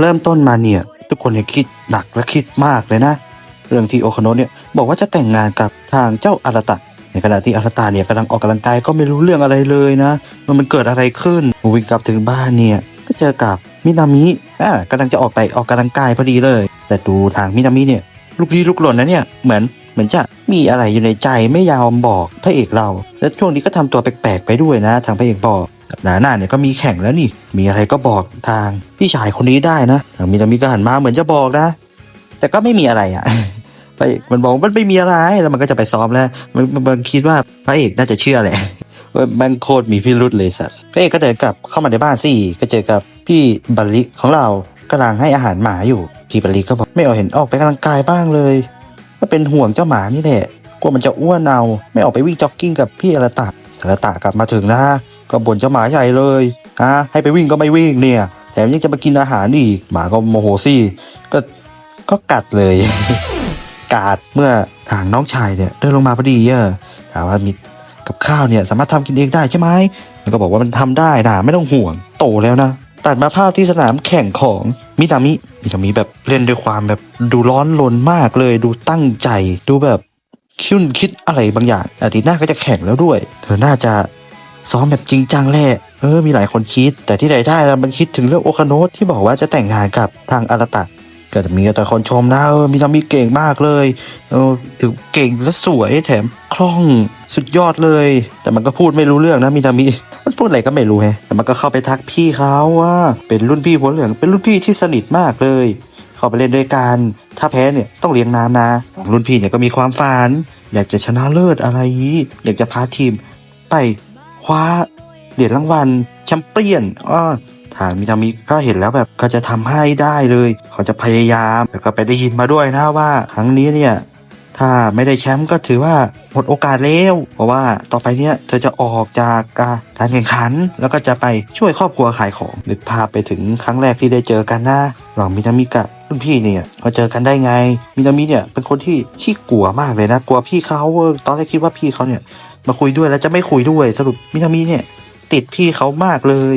เริ่มต้นมาเนี่ย ทุกคนเนี่ยคิดหนักและคิดมากเลยนะ เรื่องที่โอคโนะเนี่ยบอกว่าจะแต่งงานกับทางเจ้าอาราตะในขณะที่อาราตะเนี่ยกำลังออกกำลังกายก็ไม่รู้เรื่องอะไรเลยนะว่ามันเกิดอะไรขึ้นวิ่งกลับถึงบ้านเนี่ยก็เจอกับมินามิอ่ากำลังจะออกไปออกกำลังกายพอดีเลย แต่ดูทางมินามิเนี่ยลูกลี้ลุกหล่นนะเนี่ยเหมือนเหมือนจะมีอะไรอยู่ในใจไม่ยอมบอกพระเอกเรา และช่วงนี้ก็ทำตัวแปลกๆไปด้วยนะ ทางพระเอกบอก สัปดาห์หน้าเนี่ยก็มีแข่งแล้วนี่ มีอะไรก็บอกทางพี่ชายคนนี้ได้นะทางมินามิก็หันมาเหมือนจะบอกนะ แต่ก็ไม่มีอะไรอะพระเอกมันบอกมันไม่มีอะไรแล้วมันก็จะไปซ้อมแล้ว มันมันคิดว่าพระเอกน่าจะเชื่อแหละว่ามันโคตรมีพิรุษเลยสัตว์พระเอกก็เดินกลับเข้ามาในบ้านสิก็เจอกับพี่บัลลิของเรากำลังให้อาหารหมาอยู่พี่บัลลิก็บอกไม่เอาเห็นออกไปกำลังกายบ้างเลยก็เป็นห่วงเจ้าหมานี่แหละกลัวมันจะอ้วนเอาไม่ออกไปวิ่งจ็อกกิ้งกับพี่อรตะอรตะกลับมาถึงนะ ก็บ่นเจ้าหมาใหญ่เลยฮะให้ไปวิ่งก็ไม่วิ่งเนี่ย แถมยังจะมากินอาหารอีกหมาก็โมโหสิก็ก็กัดเลย กาดเมื่อทางน้องชายเนี่ยเดินลงมาพอดีเออถามว่ามีกับข้าวเนี่ยสามารถทำกินเองได้ใช่ไหมแล้วก็บอกว่ามันทำได้นะไม่ต้องห่วงโตแล้วนะตัดมาภาพที่สนามแข่งของมิตามิมิตามิแบบเล่นด้วยความแบบดูร้อนรนมากเลย ดูตั้งใจดูแบบคิดคิดอะไรบางอย่างอาทิตย์หน้าก็จะแข่งแล้วด้วย เธอน่าจะ ซ้อมแบบจริงจังแหละเออมีหลายคนคิด แต่ที่ไหนได้ล้วมันคิดถึงเรื่องโอคาโนะที่บอกว่าจะแต่งงานกับทางอาราตะก็จะมีแต่คนชมนะเออมีทำมีเก่งมากเลยเออถึงเก่งและสวยแถมคล่องสุดยอดเลย แต่มันก็พูดไม่รู้เรื่องนะมีทามิมันพูดอะไรก็ไม่รู้แฮะแต่มันก็เข้าไปทักพี่เขาว่า เป็นรุ่นพี่หัวเหลืองเป็นรุ่นพี่ที่สนิทมากเลยเข้าไปเล่นด้วยกันถ้าแพ้เนี่ยต้องเลี้ยงน้ำนะรุ่นพี่เนี่ยก็มีความฝันอยากจะชนะเลิศอะไรนี้อยากจะพาทีม ไป คว้าเหรียญรางวัลแชมเปี้ยนอ้อทางมินามิก็เห็นแล้วแบบก็จะทำให้ได้เลย เขาจะพยายามแล้วก็ไปได้ยินมาด้วยนะว่าครั้งนี้เนี่ยถ้าไม่ได้แชมป์ก็ถือว่าหมดโอกาสแล้วเพราะว่าต่อไปเนี่ยเธอจะออกจากการแข่งขัน แล้วก็จะไปช่วยครอบครัวขายของนึกภาพไปถึงครั้งแรกที่ได้เจอกันนะรหว่างมินามิกับรุ่นพี่เนี่ยมาเจอกันได้ไงมินามิเนี่ยเป็นคนที่ขี้กลัวมากเลยนะ กลัวพี่เขาเออตอนแรกคิดว่าพี่เขาเนี่ย มาคุยด้วยแล้วจะไม่คุยด้วยสรุปมินามิเนี่ย ติดพี่เขามากเลย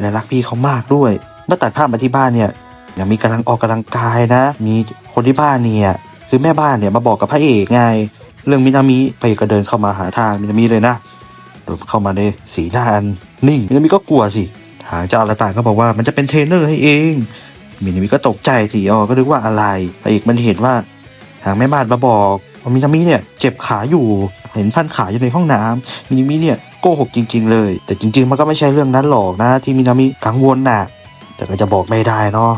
และรักพี่เขามากด้วย เมื่อตัดภาพมาที่บ้านเนี่ยยังมีกำลังออกกำลังกายนะ มีคนที่บ้านเนี่ยคือแม่บ้านเนี่ยมาบอกกับพระเอกไงเรื่องมินามิพระเอกก็เดินเข้ามาหาทางมินามิเลยนะเดินเข้ามาในสีหน้าอันนิ่งมินามิก็กลัวสิทางเจ้าอาราตาก็บอกว่ามันจะเป็นเทรนเนอร์ให้เองมินามิก็ตกใจสิอ๋อก็นึกว่าอะไรพระเอกมันเห็นว่าทางแม่บ้านมาบอกว่ามินามิเนี่ยเจ็บขาอยู่ เห็นพันขาอยู่ในห้องน้ำมินามิเนี่ยโกหกจริง ๆ เลย แต่จริง ๆ มันก็ไม่ใช่เรื่องนั้นหรอกนะที่มินามิกังวลน่ะ แต่ก็จะบอกไม่ได้เนาะ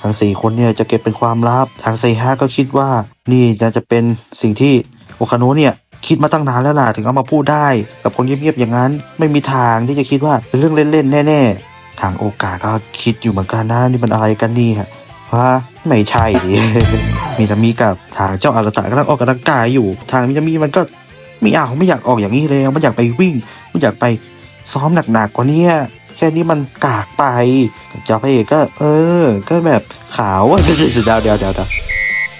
ทางสี่คนเนี่ยจะเก็บเป็นความลับทางเซฮาก็คิดว่านี่น่าจะเป็นสิ่งที่โอคาโนะเนี่ยคิดมาตั้งนานแล้วล่ะถึงเอามาพูดได้ กับคนเงียบๆอย่างนั้น ไม่มีทางที่จะคิดว่าเป็นเรื่องเล่นๆแน่ ๆ ทางโอกาก็คิดอยู่เหมือนกันนะนี่มันอะไรกันนี่ฮะฮะไม่ใช่ดิมีนามีกับทางเจ้าอาราตะกำลังออกกำลังกายอยู่ ทางมินามีมันก็ ไม่เอาไม่อยากออกอย่างนี้เลยมันอยากไปวิ่ง มันอยากไปซ้อมหนักๆกว่านี้แค่นี้มันกากไปเจ้าพระเอกก็ เออ ก็แบบขาวเดี๋ยวเดี๋ยวเดี๋ยวเดี๋ยวจ้ะ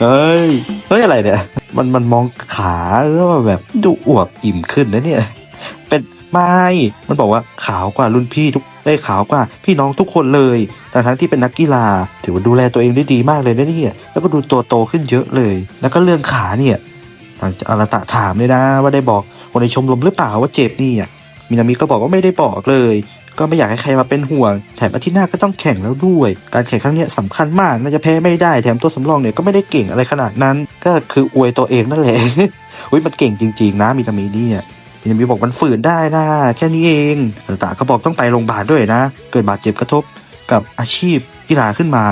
เฮ้ยเฮ้ยอะไรเนี่ย มันมันมองขาแล้วแบบดูอวบอิ่มขึ้นนะเนี่ย เป็นไม่มันบอกว่าขาวกว่ารุ่นพี่ทุกได้ขาวกว่าพี่น้องทุกคนเลยทั้งทั้งที่เป็นนักกีฬาถือว่าดูแลตัวเองได้ดีมากเลยนะเนี่ยแล้วก็ดูตัวโตขึ้นเยอะเลย แล้วก็เรื่องขาเนี่ย ทางอาราตะถามเลยนะ ว่าได้บอกคนในชมรมหรือเปล่าว่าเจ็บนี่อะมินามิก็บอกว่าไม่ได้บอกเลย ก็ไม่อยากให้ใครมาเป็นห่วง แถมอาทิตย์หน้าก็ต้องแข่งแล้วด้วย การแข่งครั้งนี้ยสำคัญมากน่าจะแพ้ไม่ได้แถมตัวสำรองเนี่ยก็ไม่ได้เก่งอะไรขนาดนั้น ก็คืออวยตัวเองนั่นแหละอุ้ยมันเก่งจริง ๆ นะมินามิเนี่ยมินามิบอกมันฝืนได้นะแค่นี้เองอาราตะก็บอกต้องไปโรงพยาบาลด้วยนะ เกิดบาดเจ็บกระทบกับอาชีพกีฬาขึ้นมา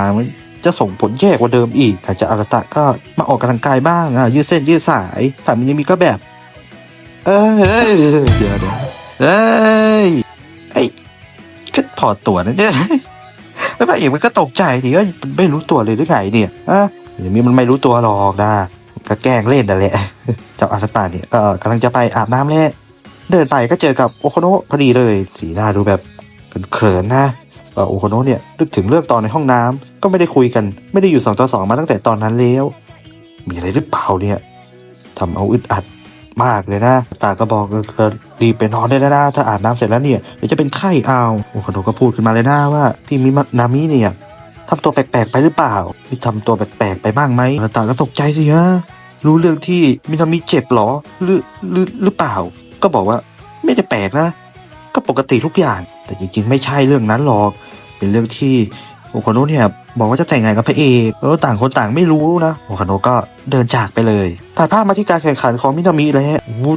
จะส่งผลแย่กว่าเดิมอีกแต่จะอาราตะก็มาออกกำลังกายบ้างอะยืดเส้นยืดสายแต่มินามิก็แบบ เอ้ยเดี๋ยวเดี๋ยวเอ้ยไอ้ก็ถอดตัวนะเนี่ยไม่พระเอกมันก็ตกใจดิก็ไม่รู้ตัวเลยหรือไงเนี่ยอะมินามิมันไม่รู้ตัวหรอกนะก็แกล้งเล่นนั่นแหละเจ้าอาราตาเนี่ยก็กำลังจะไปอาบน้ำแล้วเดินไปก็เจอกับโอโคโนะพอดีเลย สีหน้าดูแบบเขินๆนะ โอโคโนะเนี่ยนึกถึงเรื่องตอนในห้องน้ำก็ไม่ได้คุยกัน ไม่ได้อยู่สองต่อสองมาตั้งแต่ตอนนั้นแล้ว มีอะไรหรือเปล่าเนี่ยทำเอาอึดอัดมากเลยนะ ตาก็บอกเออรีบไปนอนได้แล้วนะ ถ้าอาบน้ำเสร็จแล้วเนี่ยเดี๋ยวจะเป็นไข้เอาโอโคโนะก็พูดขึ้นมาเลยนะว่าพี่มินามิเนี่ยทำตัวแปลกๆไปหรือเปล่ามีทำตัวแปลกๆไปบ้างไหมตาก็ตกใจสิฮะรู้เรื่องที่มินามิเจ็บหรอหรือหรือหรือเปล่า ก็บอกว่าไม่ได้แปลกนะ ก็ปกติทุกอย่าง แต่จริงๆ ไม่ใช่เรื่องนั้นหรอก เป็นเรื่องที่โอคานะเนี่ยบอกว่าจะแต่งงานกับพระเอกแล้วต่างคนต่างไม่รู้นะโอคานะก็เดินจากไปเลยตัดภาพมาที่การแข่งขันของมินามิเลยฮะโอ้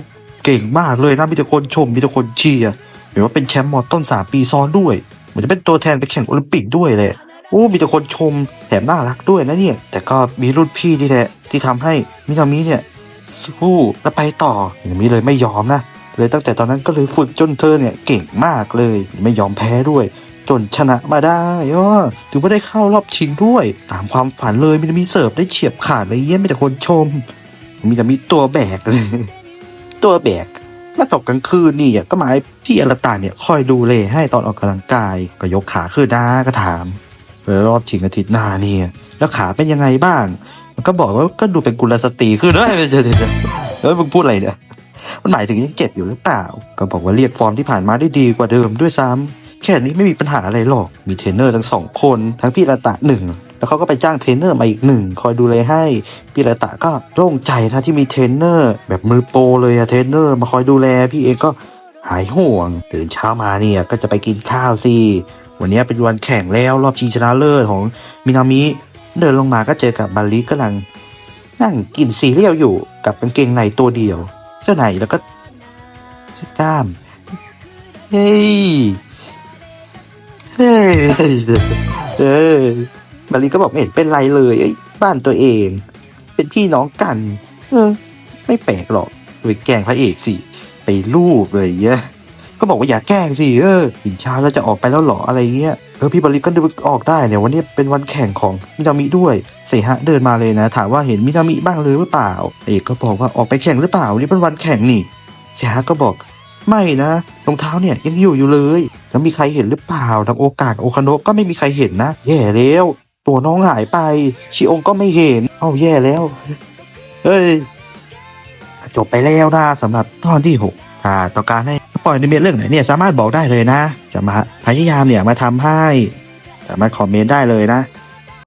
เก่งมากเลยนะมีแต่คนชมมีแต่คนเชียร์เห็นว่าเป็นแชมป์มอต้นสามปีซ้อนด้วยเหมือนจะเป็นตัวแทนไปแข่งโอลิมปิกด้วยเลยโอ้มีแต่คนชมแถมน่ารักด้วยนะเนี่ย แต่ก็มีรุ่นพี่นี่แหละที่ทำให้มินามิเนี่ยสู้และไปต่อมินามิเลยไม่ยอมนะเลยตั้งแต่ตอนนั้นก็เลยฝึกจนเธอเนี่ยเก่งมากเลยไม่ยอมแพ้ด้วย จนชนะมาได้อ้อถือว่าได้เข้ารอบชิงด้วย ตามความฝันเลยมินามิเสิร์ฟได้เฉียบขาดเลยเยี่ยมมีแต่คนชม มีแต่มีตัวแบกเลยตัวแบกแล้วตกกลางคืนนี่ก็หมายพี่อรตาเนี่ยคอยดูแลให้ตอนออกกำลังกายก็ยกขาขึ้นนะก็ถามแล้วรอบชิงอาทิตย์หน้าเนี่ยแล้วขาเป็นยังไงบ้าง มันก็บอกว่าก็ดูเป็นกุลสตรีขึ้นเฮ้ยไม่ใช่ไม่ใช่เฮ้ยมึงพูดอะไรเนี่ยมันหมายถึงยังเจ็บอยู่หรือเปล่า ก็บอกว่าเรียกฟอร์มที่ผ่านมาได้ดีกว่าเดิมด้วยซ้ำ แค่นี้ไม่มีปัญหาอะไรหรอก มีเทรนเนอร์ทั้งสองคน ทั้งพี่ระตะหนึ่งแล้วเขาก็ไปจ้างเทรนเนอร์มาอีกหนึ่งคอยดูแลให้พี่ระตะก็โล่งใจนะที่มีเทรนเนอร์แบบมือโปรเลยอะเทรนเนอร์มาคอยดูแลพี่เองก็หายห่วงตื่นเช้ามาเนี่ยก็จะไปกินข้าวสิวันนี้เป็นวันแข่งแล้วรอบชิงชนะเลิศของมินามิเดินลงมาก็เจอกับบาลิกำลัง นั่งกินซีเรียลอยู่กับกางเกงในตัวเดียว เสื้อในแล้วก็เสื้อกล้ามเฮ้ย เฮ้ยเออบาลีก็บอกไม่เห็นเป็นไรเลยไอ้บ้านตัวเอง เป็นพี่น้องกัน เออ ไม่แปลกหรอกไปแกล้งพระเอกสิ ไปรูปเลยเงี้ย ก็บอกว่าอย่าแกล้งสิเออถึงเช้าแล้วจะออกไปแล้วหรออะไรเงี้ย เออพี่บาลีก็ดูออกได้เนี่ยวันนี้เป็นวันแข่งของมินามิด้วย เสหะเดินมาเลยนะ ถามว่าเห็นมินามิบ้างเลยหรือเปล่า เอกก็บอกว่าออกไปแข่งหรือเปล่านี่เป็นวันแข่งนี่เสหะก็บอก ไม่นะรองเท้าเนี่ยยังอยู่อยู่เลยแล้วมีใครเห็นหรือเปล่าทางโอกาสโอคาโนะก็ไม่มีใครเห็นนะ แย่แล้ว ตัวน้องหายไป ชิองก็ไม่เห็นเอ้าแย่แล้ว เฮ้ย จบไปแล้วนะสำหรับตอนที่หกถ้าต้องการให้ปล่อยในเมเรื่องไหนเนี่ยสามารถบอกได้เลยนะ จะมาพยายามเนี่ยมาทำให้สามารถคอมเมนต์ได้เลยนะ